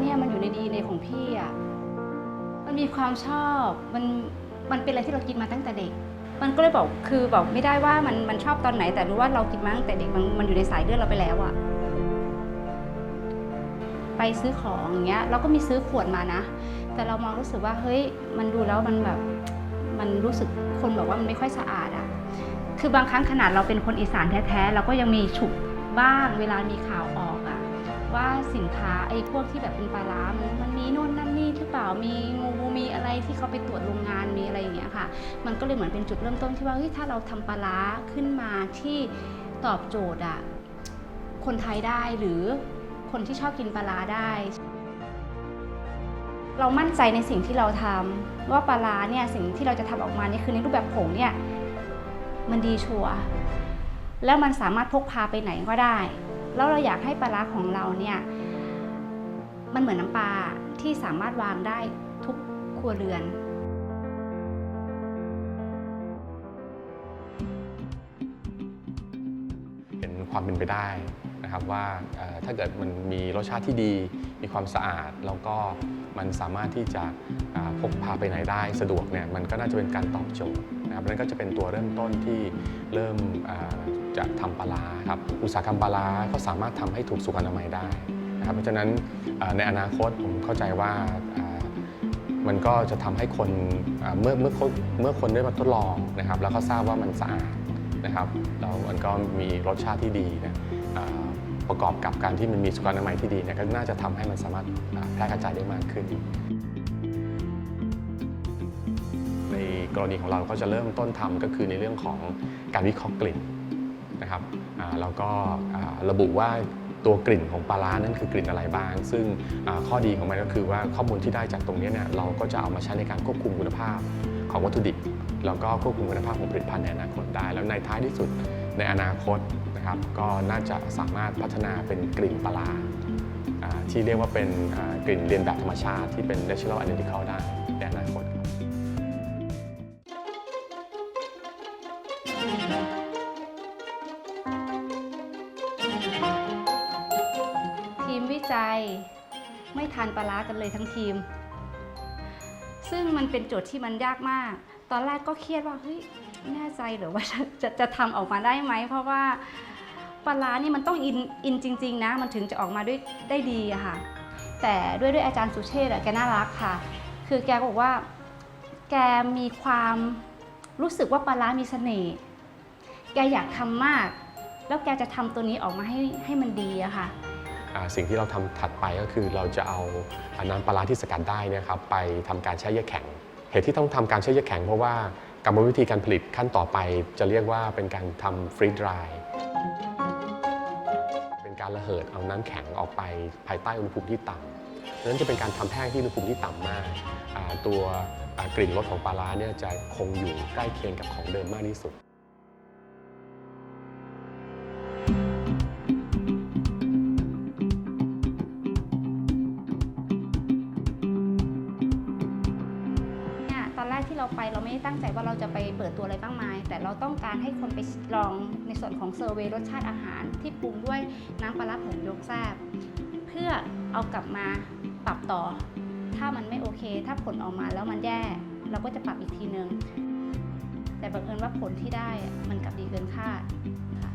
เนี่ยมันอยู่ในดีในของพี่อะ มันมีความชอบ มัน มันเป็นอะไรที่เรากินมาตั้งแต่เด็ก มันก็เลยบอก คือบอกไม่ได้ว่ามัน มันชอบตอนไหน แต่รู้ว่าเรากินมาตั้งแต่เด็ก มัน มันอยู่ในสายเลือดเราไปแล้วอะ ไปซื้อของอย่างเงี้ย เราก็มีซื้อขวดมานะ แต่เรามองรู้สึกว่า เฮ้ย มันดูแล้วมันแบบ มันรู้สึก คนบอกว่ามันไม่ค่อยสะอาดอะ คือบางครั้งขนาดเราเป็นคนอีสานแท้ๆ เราก็ยังมีฉุกบ้าง เวลามีข่าวออก ว่าสินค้าไอ้พวกที่แบบเป็นปลาร้ามันมันมีนู่นนั่นนี่หรือเปล่ามีงูมีอะไรที่เขาไปตรวจโรงงานมีอะไรอย่างเงี้ยค่ะ มันก็เลยเหมือนเป็นจุดเริ่มต้นที่ว่าเฮ้ยถ้าเราทำปลาร้าขึ้นมาที่ตอบโจทย์อะคนไทยได้หรือคนที่ชอบกินปลาร้าได้ เรามั่นใจในสิ่งที่เราทำว่าปลาร้าเนี่ยสิ่งที่เราจะทำออกมาเนี่ยคือในรูปแบบผงเนี่ยมันดีชัวร์แล้วมันสามารถพกพาไปไหนก็ได้ แล้วเราอยากให้ปลาร้าของเราเนี่ยมันเหมือนน้ำปลาที่สามารถวางได้ทุกครัวเรือนเห็นความเป็นไปได้นะครับว่าถ้าเกิดมันมีรสชาติที่ดี มีความสะอาด แล้วก็มันสามารถที่จะพกพาไปไหนได้สะดวกเนี่ยมันก็น่าจะเป็นการตอบโจทย์นะครับนั่นก็จะเป็นตัวเริ่มต้นที่เริ่ม จะทำปลาร้าครับอุตสาหกรรมปลาร้าก็สามารถทำให้ถูกสุขอนามัยได้นะครับเพราะฉะนั้นในอนาคตผมเข้าใจว่ามันก็จะทำให้คนเมื่อเมื่อคนเมื่อคนได้มาทดลองนะครับ แล้วก็ทราบว่ามันสะอาดนะครับแล้วมันก็มีรสชาติที่ดีนะประกอบกับการที่มันมีสุขอนามัยที่ดีเนี่ยก็น่าจะทำให้มันสามารถแพร่กระจายได้มากขึ้น ในกรณีของเราก็จะเริ่มต้นทำก็คือในเรื่องของการวิเคราะห์กลิ่น นะครับแล้วก็ระบุว่าตัวกลิ่นของปลาร้านั้นคือกลิ่นอะไรบ้าง ซึ่งข้อดีของมันก็คือว่าข้อมูลที่ได้จากตรงนี้เนี่ยเราก็จะเอามาใช้ในการควบคุมคุณภาพของวัตถุดิบแล้วก็ควบคุมคุณภาพของผลิตภัณฑ์ในอนาคตได้ แล้วในท้ายที่สุดในอนาคตนะครับก็น่าจะสามารถพัฒนาเป็นกลิ่นปลาร้าที่เรียกว่าเป็นกลิ่นเรียนแบบธรรมชาติที่เป็น natural identical ได้ จ ไม่ทานปลาร้ากันเลยทั้งทีม ซึ่งมันเป็นโจทย์ที่มันยากมาก ตอนแรกก็เครียดว่าเฮ้ยแน่ใจเหรือว่าจะจะจะทำออกมาได้ไหม เพราะว่าปลาร้านี่มันต้องอินอินจริง ๆ นะ มันถึงจะออกมาด้วยได้ดีอะค่ะ แต่ด้วยด้วยอาจารย์สุเชษอะแกน่ารักค่ะ คือแกบอกว่า แกมีความรู้สึกว่าปลาร้ามีเสน่ห์แกอยากทำมาก แล้วแกจะทำตัวนี้ออกมาให้ให้มันดีอะค่ะ สิ่งที่เราทำถัดไปก็คือเราจะเอาน้ำปลาร้าที่สกัดได้นยครับไปทำการแช่เยือกแข็ง เหตุที่ต้องทำการแช่เยือกแข็งเพราะว่ากรรมวิธีการผลิตขั้นต่อไป จะเรียกว่าเป็นการทำฟรีดรายเป็นการระเหิดเอาน้ำแข็งออกไปภายใต้อุณหภูมิที่ต่ำดังนั้นจะเป็นการทำแห้งที่อุณหภูมิที่ต่ำมากตัวกลิ่นรสของปลาร้าเนี่ยจะคงอยู่ใกล้เคียงกับของเดิมมากที่สุด เราไปเราไม่ได้ตั้งใจว่าเราจะไปเปิดตัวอะไรบ้างมาย แต่เราต้องการให้คนไปลองในส่วนของเซอร์เวยรสชาติอาหารที่ปรุงด้วยน้ำปลาร้าผงยกแซบเพื่อเอากลับมาปรับต่อ ถ้ามันไม่โอเค ถ้าผลออกมาแล้วมันแย่ เราก็จะปรับอีกทีนึง แต่บังเอิญว่าผลที่ได้มันกลับดีเกินคาดค่ะ